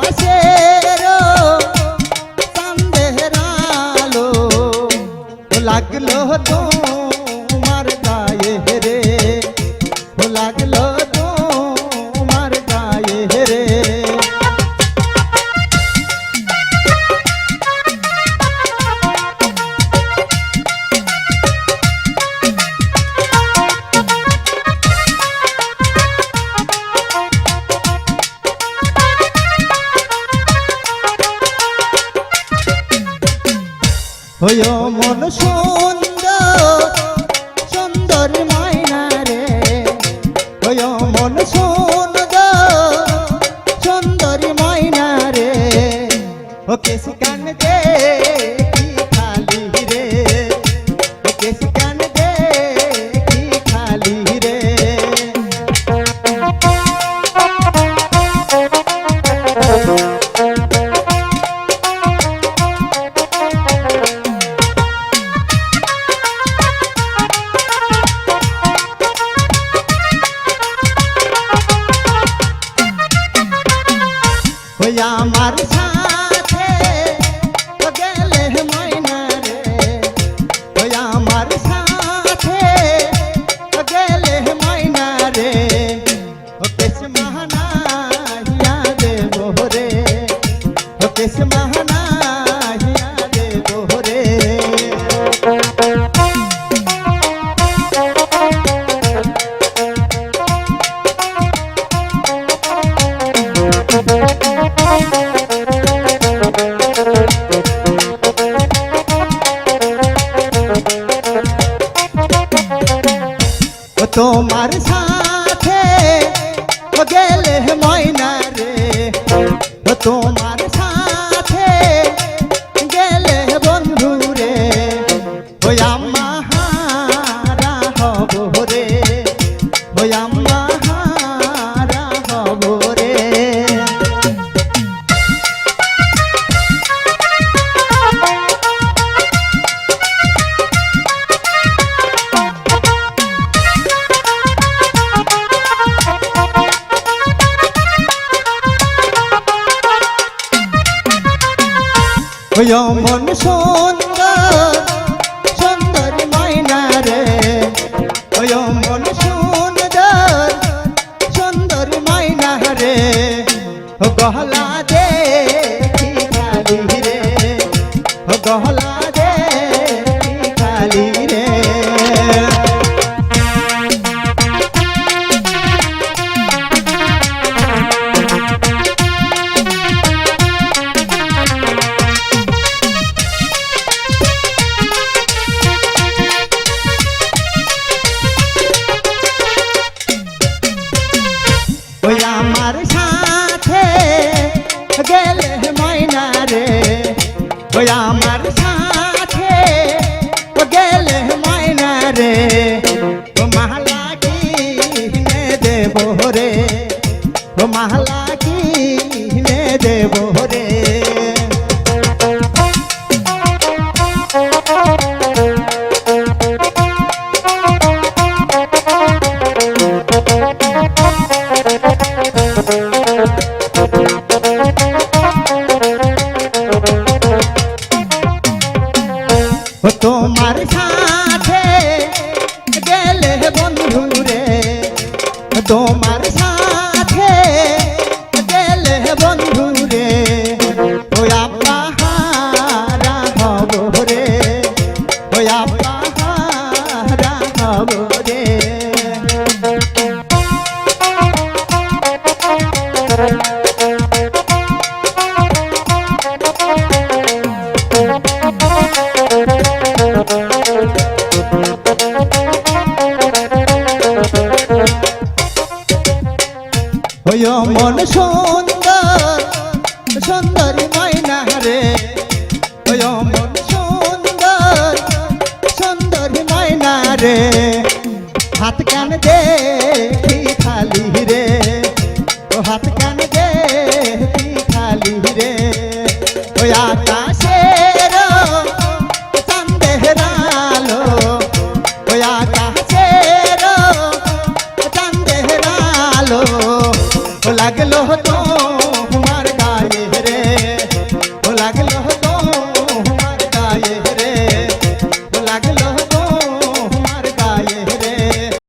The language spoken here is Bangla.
más. হইয় মন সুন্দর সুন্দর মাইনা রে। হয় মন সুন্দর সুন্দর মাইনা রে। ওকে কান দে। ওই আমার সাথে তোমার সাথে। গেলে ময়না রে। তোমার ওই মন সুন্দর সুন্দর মাইনা রে। ওই মন সুন্দর সুন্দর মাইনা রে। গহলা দে রে। গহলা গেলে ময়না রে। ওই আমার সাথে গেলে ময়না রে। ও মাহলা কিনে দেব রে। ও মাহলা কিনে দেব রে। ও মন সুন্দর